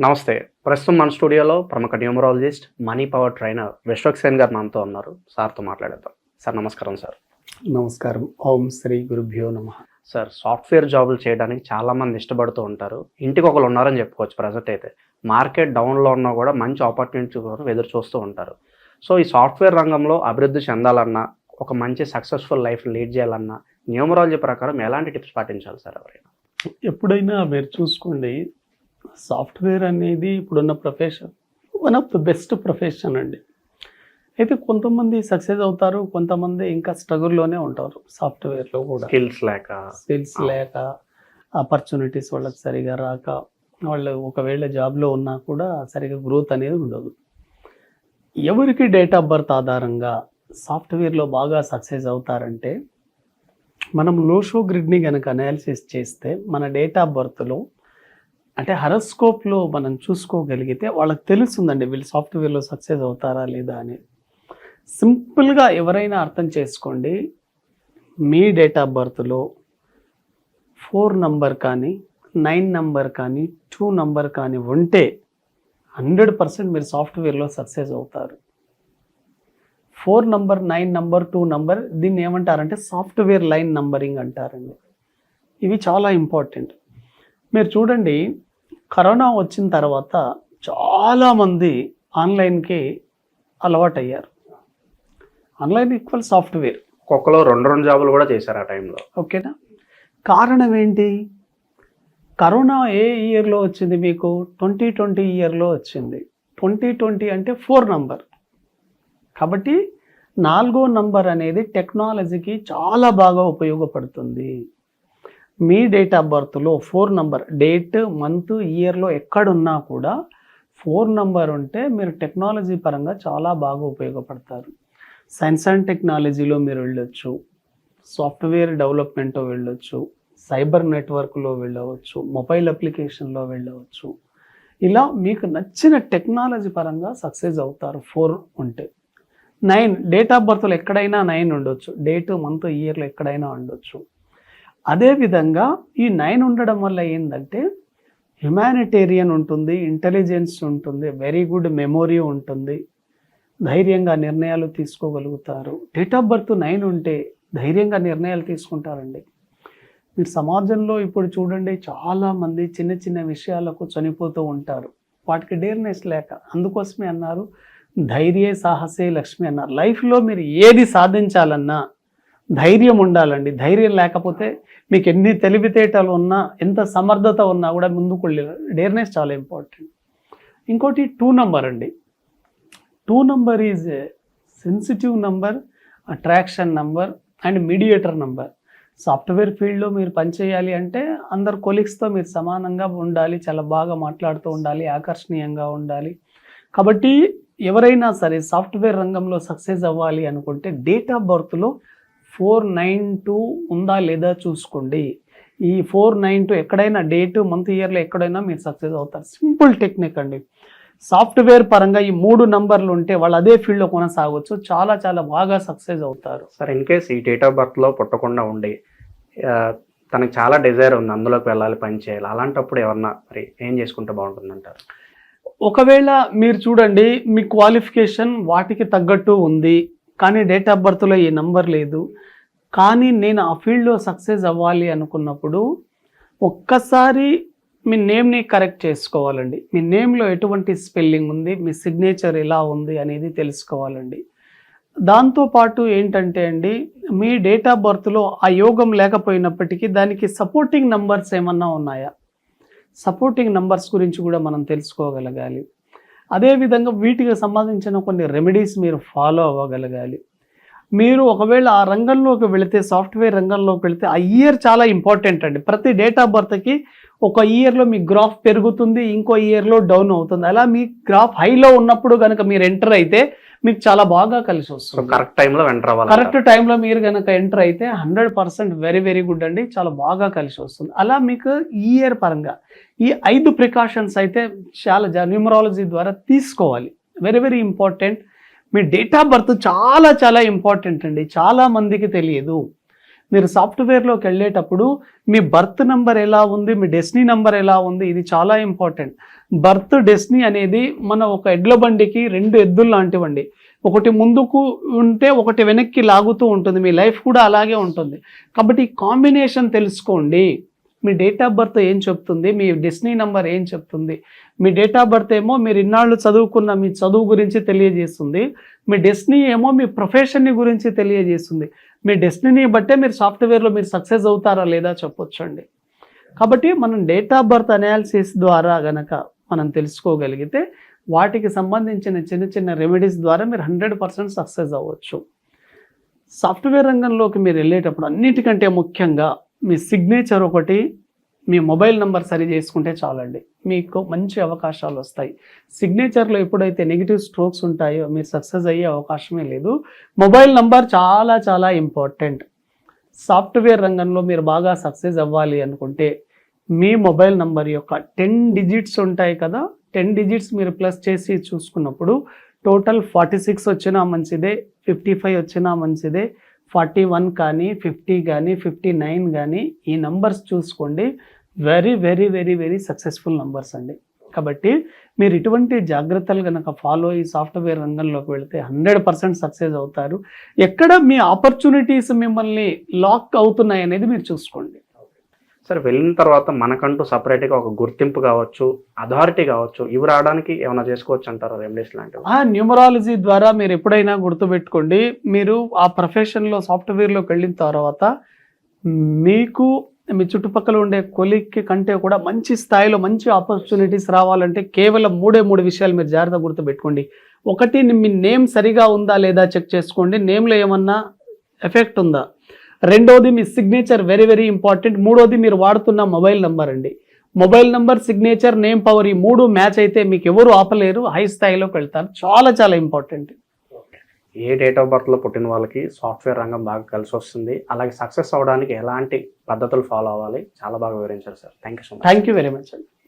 నమస్తే. ప్రస్తుతం మన స్టూడియోలో ప్రముఖ numerologist money power trainer Vishwak Sen గారు మనతో ఉన్నారు. సార్తో మాట్లాడేద్దాం. సార్ నమస్కారం సార్. నమస్కారం. ఓం శ్రీ గురుభ్యో నమ. సార్ సాఫ్ట్వేర్ జాబులు చేయడానికి చాలా మంది ఇష్టపడుతూ ఉంటారు. ఇంటికి ఒకరు ఉన్నారని చెప్పుకోవచ్చు ప్రజెంట్ అయితే. మార్కెట్ డౌన్లో ఉన్నా కూడా మంచి ఆపర్చునిటీ కోసం ఎదురు చూస్తూ ఉంటారు. సో ఈ సాఫ్ట్వేర్ రంగంలో అభివృద్ధి చెందాలన్నా ఒక మంచి సక్సెస్ఫుల్ లైఫ్ లీడ్ చేయాలన్నా న్యూమరాలజీ ప్రకారం ఎలాంటి టిప్స్ పాటించాలి సార్ ఎవరైనా? ఎప్పుడైనా మీరు చూసుకోండి సాఫ్ట్వేర్ అనేది ఇప్పుడున్న profession one of the best profession అండి. అయితే కొంతమంది సక్సెస్ అవుతారు కొంతమంది ఇంకా స్ట్రగుల్లోనే ఉంటారు సాఫ్ట్వేర్లో కూడా. స్కిల్స్ లేక. స్కిల్స్ లేక ఆపర్చునిటీస్ వాళ్ళకి సరిగా రాక వాళ్ళు ఒకవేళ జాబ్లో ఉన్నా కూడా సరిగా గ్రోత్ అనేది ఉండదు. ఎవరికి డేట్ ఆఫ్ బర్త్ ఆధారంగా సాఫ్ట్వేర్లో బాగా సక్సెస్ అవుతారంటే మనం లోషో గ్రిడ్ని కనుక అనాలిసిస్ చేస్తే మన డేట్ ఆఫ్ బర్త్లో అంటే హరస్కోప్లో మనం చూసుకోగలిగితే వాళ్ళకి తెలుస్తుందండి వీళ్ళు సాఫ్ట్వేర్లో సక్సెస్ అవుతారా లేదా అని. సింపుల్గా ఎవరైనా అర్థం చేసుకోండి. మీ డేట్ ఆఫ్ బర్త్లో ఫోర్ నంబర్ కానీ నైన్ నంబర్ కానీ టూ నంబర్ కానీ ఉంటే హండ్రెడ్ పర్సెంట్ మీరు సాఫ్ట్వేర్లో సక్సెస్ అవుతారు. Four number nine number two number దీన్ని ఏమంటారంటే సాఫ్ట్వేర్ లైన్ నంబరింగ్ అంటారండి. ఇవి చాలా ఇంపార్టెంట్. మీరు చూడండి కరోనా వచ్చిన తర్వాత చాలామంది ఆన్లైన్కి అలవాటయ్యారు. Online equal software. ఒక్కొక్కరు రెండు రెండు జాబులు కూడా చేశారు ఆ టైంలో. ఓకేనా? కారణం ఏంటి? కరోనా ఏ ఇయర్లో వచ్చింది మీకు? ట్వంటీ ట్వంటీ ఇయర్లో వచ్చింది. ట్వంటీ ట్వంటీ అంటే ఫోర్ నంబర్. కాబట్టి నాలుగో నంబర్ అనేది టెక్నాలజీకి చాలా బాగా ఉపయోగపడుతుంది. మీ డేట్ ఆఫ్ బర్త్లో ఫోర్ నంబర్ డేట్ మంత్ ఇయర్లో ఎక్కడున్నా కూడా ఫోర్ నంబర్ ఉంటే మీరు టెక్నాలజీ పరంగా చాలా బాగా ఉపయోగపడతారు. సైన్స్ అండ్ టెక్నాలజీలో మీరు వెళ్ళొచ్చు. సాఫ్ట్వేర్ డెవలప్మెంట్లో వెళ్ళొచ్చు. సైబర్ నెట్వర్క్లో వెళ్ళవచ్చు. మొబైల్ అప్లికేషన్లో వెళ్ళవచ్చు. ఇలా మీకు నచ్చిన టెక్నాలజీ పరంగా సక్సెస్ అవుతారు ఫోర్ ఉంటే. నైన్ డేట్ ఆఫ్ బర్త్లో ఎక్కడైనా నైన్ ఉండొచ్చు. డేట్ మంత్ ఇయర్లో ఎక్కడైనా ఉండొచ్చు. అదేవిధంగా ఈ నైన్ ఉండడం వల్ల ఏంటంటే హ్యుమానిటేరియన్ ఉంటుంది ఇంటెలిజెన్స్ ఉంటుంది వెరీ గుడ్ మెమొరీ ఉంటుంది. ధైర్యంగా నిర్ణయాలు తీసుకోగలుగుతారు. డేట్ ఆఫ్ బర్త్ నైన్ ఉంటే ధైర్యంగా నిర్ణయాలు తీసుకుంటారండి. మీరు సమాజంలో ఇప్పుడు చూడండి చాలామంది చిన్న చిన్న విషయాలకు చనిపోతూ ఉంటారు. వాటికి డేర్నెస్ లేక అందుకోసమే అన్నారు ధైర్యే సాహసే లక్ష్మి అన్నారు. లైఫ్లో మీరు ఏది సాధించాలన్నా ధైర్యం ఉండాలండి. ధైర్యం లేకపోతే మీకు ఎన్ని తెలివితేటలు ఉన్నా ఎంత సమర్థత ఉన్నా కూడా ముందుకు డేర్నెస్ చాలా ఇంపార్టెంట్. ఇంకోటి టూ నంబర్ అండి. Two number is sensitive number attraction number and mediator number. Software ఫీల్డ్లో మీరు పనిచేయాలి అంటే అందరు కొలీగ్స్తో మీరు సమానంగా ఉండాలి చాలా బాగా మాట్లాడుతూ ఉండాలి ఆకర్షణీయంగా ఉండాలి. కాబట్టి ఎవరైనా సరే సాఫ్ట్వేర్ రంగంలో సక్సెస్ అవ్వాలి అనుకుంటే డేట్ ఆఫ్ బర్త్లో ఫోర్ నైన్ టూ ఉందా లేదా చూసుకోండి. ఈ ఫోర్ నైన్ టూ ఎక్కడైనా డేట్ మంత్ ఇయర్లో ఎక్కడైనా మీరు సక్సెస్ అవుతారు. సింపుల్ టెక్నిక్ అండి. సాఫ్ట్వేర్ పరంగా ఈ మూడు నంబర్లు ఉంటే వాళ్ళు అదే ఫీల్డ్లో కొనసాగవచ్చు చాలా చాలా బాగా సక్సెస్ అవుతారు. సార్ ఇన్ కేస్ ఈ డేట్ ఆఫ్ బర్త్లో పుట్టకుండా ఉండి తనకి చాలా డిజైర్ ఉంది అందులోకి వెళ్ళాలి పని చేయాలి అలాంటప్పుడు ఎవరన్నా మరి ఏం చేసుకుంటే బాగుంటుంది అంటారు ఒకవేళ మీరు చూడండి మీ క్వాలిఫికేషన్ వాటికి తగ్గట్టు ఉంది. కానీ డేట్ ఆఫ్ బర్త్లో ఈ నంబర్ లేదు. కానీ నేను ఆ ఫీల్డ్లో సక్సెస్ అవ్వాలి అనుకున్నప్పుడు ఒక్కసారి మీ నేమ్ని కరెక్ట్ చేసుకోవాలండి. మీ నేమ్లో ఎటువంటి స్పెల్లింగ్ ఉంది మీ సిగ్నేచర్ ఎలా ఉంది అనేది తెలుసుకోవాలండి. దాంతోపాటు ఏంటంటే అండి మీ డేట్ ఆఫ్ బర్త్లో ఆ యోగం లేకపోయినప్పటికీ దానికి సపోర్టింగ్ నంబర్స్ ఏమన్నా ఉన్నాయా? సపోర్టింగ్ నంబర్స్ గురించి కూడా మనం తెలుసుకోగలగాలి. అదేవిధంగా వీటికి సంబంధించిన కొన్ని రెమెడీస్ మీరు ఫాలో అవ్వగలగాలి. మీరు ఒకవేళ ఆ రంగంలోకి వెళితే సాఫ్ట్వేర్ రంగంలోకి వెళితే ఆ ఇయర్ చాలా ఇంపార్టెంట్ అండి. ప్రతి డేట్ ఆఫ్ బర్త్కి ఒక ఇయర్లో మీ గ్రాఫ్ పెరుగుతుంది ఇంకో ఇయర్లో డౌన్ అవుతుంది. అలా మీ గ్రాఫ్ హైలో ఉన్నప్పుడు కనుక మీరు ఎంటర్ అయితే మీకు చాలా బాగా కలిసి వస్తుంది. కరెక్ట్ టైంలో వెంటర్ అవ్వాలి కరెక్ట్ టైంలో మీరు కనుక ఎంటర్ అయితే hundred percent very very good అండి. చాలా బాగా కలిసి వస్తుంది. అలా మీకు ఈ ఇయర్ పరంగా ఈ ఐదు ప్రికాషన్స్ అయితే చాలా న్యూమరాలజీ ద్వారా తీసుకోవాలి. వెరీ వెరీ ఇంపార్టెంట్ మీ డేట్ ఆఫ్ బర్త్ చాలా చాలా ఇంపార్టెంట్ అండి. చాలా మందికి తెలియదు. మీరు సాఫ్ట్వేర్లోకి వెళ్ళేటప్పుడు మీ బర్త్ నెంబర్ ఎలా ఉంది మీ డెస్నీ నెంబర్ ఎలా ఉంది ఇది చాలా ఇంపార్టెంట్ బర్త్ డెస్నీ అనేది మన ఒక ఎడ్ల బండికి రెండు ఎద్దులు లాంటివండి. ఒకటి ముందుకు ఉంటే ఒకటి వెనక్కి లాగుతూ ఉంటుంది మీ లైఫ్ కూడా అలాగే ఉంటుంది. కాబట్టి ఈ కాంబినేషన్ తెలుసుకోండి. మీ డేట్ ఆఫ్ బర్త్ ఏం చెప్తుంది మీ డెస్నీ నెంబర్ ఏం చెప్తుంది మీ డేట్ ఆఫ్ బర్త్ ఏమో మీరు ఇన్నాళ్ళు చదువుకున్న మీ చదువు గురించి తెలియజేస్తుంది మీ డెస్నీ ఏమో మీ ప్రొఫెషన్ని గురించి తెలియజేస్తుంది. మీ డెస్టినీ బట్టే మీరు సాఫ్ట్వేర్లో మీరు సక్సెస్ అవుతారా లేదా చెప్పొచ్చండి. కాబట్టి మనం డేట్ ఆఫ్ బర్త్ అనాలిసిస్ ద్వారా గనక మనం తెలుసుకోగలిగితే వాటికి సంబంధించిన చిన్న చిన్న రెమెడీస్ ద్వారా మీరు హండ్రెడ్ పర్సెంట్ సక్సెస్ అవ్వచ్చు. సాఫ్ట్వేర్ రంగంలోకి మీరు వెళ్ళేటప్పుడు అన్నిటికంటే ముఖ్యంగా మీ సిగ్నేచర్ ఒకటి మీ మొబైల్ నంబర్ సరి చేసుకుంటే చాలండి. మీకు మంచి అవకాశాలు వస్తాయి. సిగ్నేచర్లో ఎప్పుడైతే నెగిటివ్ స్ట్రోక్స్ ఉంటాయో మీరు సక్సెస్ అయ్యే అవకాశమే లేదు. మొబైల్ నంబర్ చాలా చాలా ఇంపార్టెంట్. సాఫ్ట్వేర్ రంగంలో మీరు బాగా సక్సెస్ అవ్వాలి అనుకుంటే మీ మొబైల్ నంబర్ యొక్క టెన్ డిజిట్స్ ఉంటాయి కదా టెన్ డిజిట్స్ మీరు ప్లస్ చేసి చూసుకున్నప్పుడు టోటల్ ఫార్టీ సిక్స్ వచ్చినా మంచిదే ఫిఫ్టీ ఫైవ్ వచ్చినా మంచిదే ఫార్టీ వన్ కానీ ఫిఫ్టీ కానీ ఫిఫ్టీ నైన్ కానీ ఈ నంబర్స్ చూసుకోండి. Very very very very successful numbers అండి. కాబట్టి మీరు ఇటువంటి జాగ్రత్తలు కనుక ఫాలో అయ్యి సాఫ్ట్వేర్ రంగంలోకి వెళితే హండ్రెడ్ పర్సెంట్ సక్సెస్ అవుతారు. ఎక్కడ మీ ఆపర్చునిటీస్ మిమ్మల్ని లాక్ అవుతున్నాయి అనేది మీరు చూసుకోండి. సరే వెళ్ళిన తర్వాత మనకంటూ సపరేట్గా ఒక గుర్తింపు కావచ్చు అథారిటీ కావచ్చు ఇవి రావడానికి ఏమైనా చేసుకోవచ్చు అంటారా రెమెడీస్ లాంటివి? ఆ న్యూమరాలజీ ద్వారా మీరు ఎప్పుడైనా గుర్తుపెట్టుకోండి. మీరు ఆ ప్రొఫెషన్లో సాఫ్ట్వేర్లోకి వెళ్ళిన తర్వాత మీకు మీ చుట్టుపక్కల ఉండే కొలిక్కి కంటే కూడా మంచి స్థాయిలో మంచి ఆపర్చునిటీస్ రావాలంటే కేవలం మూడే మూడు విషయాలు మీరు జాగ్రత్త గుర్తుపెట్టుకోండి. ఒకటి మీ నేమ్ సరిగా ఉందా లేదా చెక్ చేసుకోండి. నేమ్లో ఏమన్నా ఎఫెక్ట్ ఉందా? రెండోది మీ సిగ్నేచర్ వెరీ వెరీ ఇంపార్టెంట్ మూడోది మీరు వాడుతున్న మొబైల్ నెంబర్ అండి. Mobile number signature name power ఈ మూడు మ్యాచ్ అయితే మీకు ఎవరు ఆపలేరు. హై స్థాయిలోకి వెళ్తారు. చాలా చాలా ఇంపార్టెంట్ ఏ డేట్ ఆఫ్ బర్త్లో పుట్టిన వాళ్ళకి సాఫ్ట్వేర్ రంగం బాగా కలిసి వస్తుంది. అలాగే సక్సెస్ అవ్వడానికి ఎలాంటి పద్ధతులు ఫాలో అవ్వాలి చాలా బాగా వివరించారు sir thank you so much thank you very much అండి